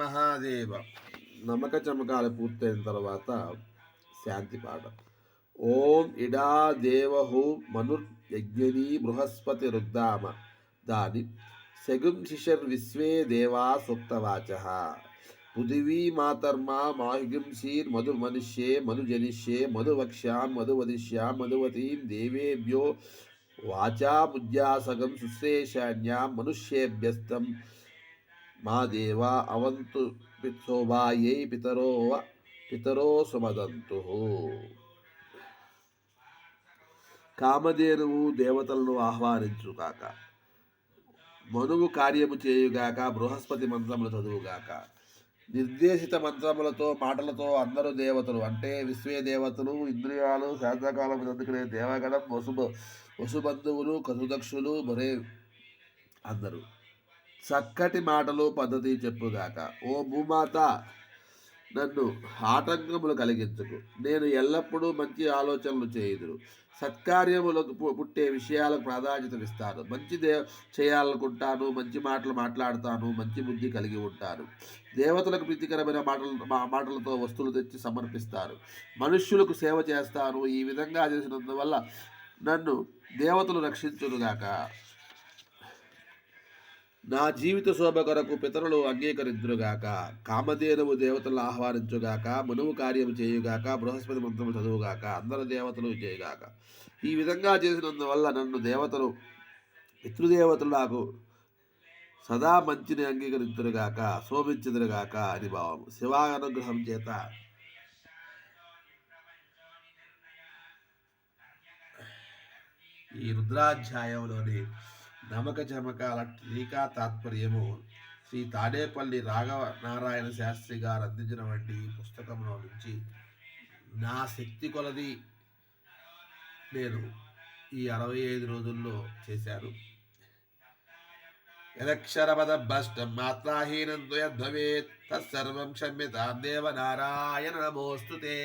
మహాదేవ. నమ్మక చమకాలు పూర్తయిన తర్వాత శాంతి పాట ఓం ఇడా దేవహు మనుర్యజ్ఞనీ బృహస్పతి రుద్దామ. దాని శగుం శిశర్ విశ్వే దేవా సూక్తవాచ పృథివీ మాతర్మా మాహిగుంశీర్ మధు మనుష్యే మను మధువక్ష్యాం మధువదిష్యాం మధువతీం దేవేభ్యో వాచాముద్యాసగం శుశ్రేషాణ్యాం మనుష్యేభ్యస్తం. మా దేవా అవంతు శోభాయై పితరో పితరో సుమదంతు. కామధేనువు దేవతలను ఆహ్వానించుగాక మనువు కార్యము చేయుగాక బృహస్పతి మంత్రములు చదువుగాక నిర్దేశిత మంత్రములతో మాటలతో అందరూ దేవతలు. అంటే విశ్వే దేవతలు ఇంద్రియాలు శాంతకాలం అందుకునే దేవగణం వసు వసుబంధువులు కసుదక్షులు మరే అందరూ. చక్కటి మాటలు పద్ధతి చెప్పుగాక. ఓ భూమాత నన్ను ఆటంకములు కలిగించుకు. నేను ఎల్లప్పుడూ మంచి ఆలోచనలు చేయుదురు. సత్కార్యములకు పు- పుట్టే విషయాలకు ప్రాధాన్యత ఇస్తాను. మంచి దే చేయాలనుకుంటాను. మంచి మాటలు మాట్లాడతాను. మంచి బుద్ధి కలిగి ఉంటాను. దేవతలకు ప్రీతికరమైన మాటలు మా- మాటలతో వస్తువులు తెచ్చి సమర్పిస్తారు మనుష్యులకు సేవ చేస్తాను. ఈ విధంగా చేసినందువల్ల నన్ను దేవతలు రక్షించునుగాక. నా జీవిత శోభ కొరకు పితరులు అంగీకరించుగాక కామధేనువు దేవతలను ఆహ్వానించుగాక మనువు కార్యము చేయుగాక బృహస్పతి మంత్రము చదువుగాక అందరు దేవతలు చేయుగాక. ఈ విధంగా చేసినందువల్ల నన్ను దేవతలు పితృదేవతలు నాకు సదా మంచిని అంగీకరించురుగాక శోభించుదురుగాక అని భావం శివానుగ్రహం చేత. ఈ రుద్రాధ్యాయంలోని నమక చమకాల టీకా తాత్పర్యము శ్రీ తాడేపల్లి రాఘవ నారాయణ శాస్త్రి గారు అందించిన వంటి పుస్తకంలో నుంచి నా శక్తి కొలది నేను ఈ అరవై ఐదు రోజుల్లో చేశాను. యదక్షరపద భ్రష్టం మాత్రాహీనం ద్వయద్భవేత్ తత్సర్వం క్షమ్యతాం దేవ నారాయణ నమోస్తుతే.